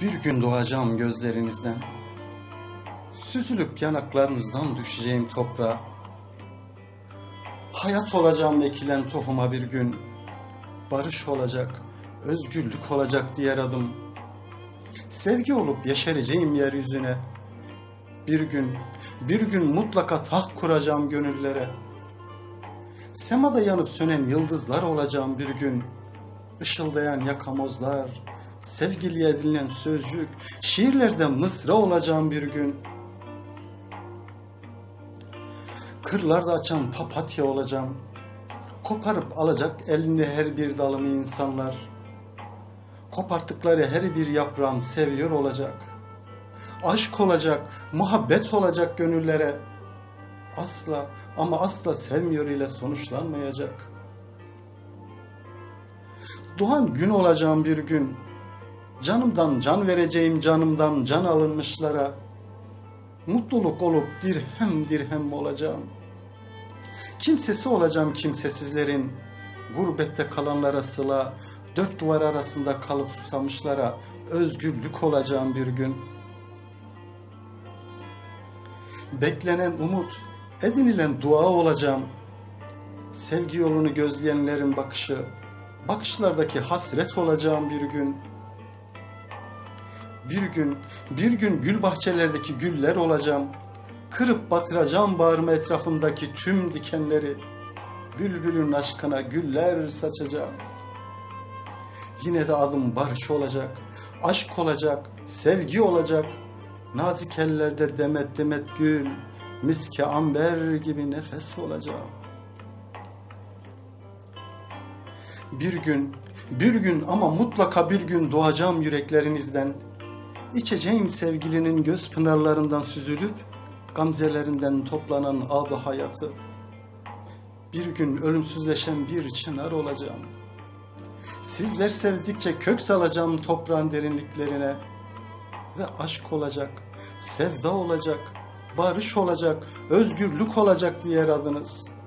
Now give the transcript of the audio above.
Bir gün doğacağım gözlerinizden. Süzülüp yanaklarınızdan düşeceğim toprağa. Hayat olacağım ekilen tohuma bir gün. Barış olacak, özgürlük olacak diğer adım. Sevgi olup yeşereceğim yeryüzüne. Bir gün, bir gün mutlaka taht kuracağım gönüllere. Semada yanıp sönen yıldızlar olacağım bir gün. Işıldayan yakamozlar, sevgiliye edilen sözcük, şiirlerde mısra olacağım bir gün. Kırlarda açan papatya olacağım. Koparıp alacak elinde her bir dalımı insanlar. Koparttıkları her bir yaprağım seviyor olacak. Aşk olacak, muhabbet olacak gönüllere. Asla ama asla sevmiyor ile sonuçlanmayacak. Doğan gün olacağım bir gün. Canımdan can vereceğim canımdan can alınmışlara. Mutluluk olup dirhem dirhem olacağım. Kimsesi olacağım kimsesizlerin. Gurbette kalanlara sıla, dört duvar arasında kalıp susamışlara özgürlük olacağım bir gün. Beklenen umut, edinilen dua olacağım. Sevgi yolunu gözleyenlerin bakışı, bakışlardaki hasret olacağım bir gün. Bir gün, bir gün gül bahçelerdeki güller olacağım. Kırıp batıracağım bağrıma etrafımdaki tüm dikenleri. Bülbülün aşkına güller saçacağım. Yine de adım barış olacak, aşk olacak, sevgi olacak. Nazik ellerde demet demet gül, miske amber gibi nefes olacağım. Bir gün, bir gün ama mutlaka bir gün doğacağım yüreklerinizden. İçeceğim sevgilinin göz pınarlarından süzülüp, gamzelerinden toplanan ab hayatı. Bir gün ölümsüzleşen bir çınar olacağım. Sizler sevdikçe kök salacağım toprağın derinliklerine. Ve aşk olacak, sevda olacak, barış olacak, özgürlük olacak diğer adınız.''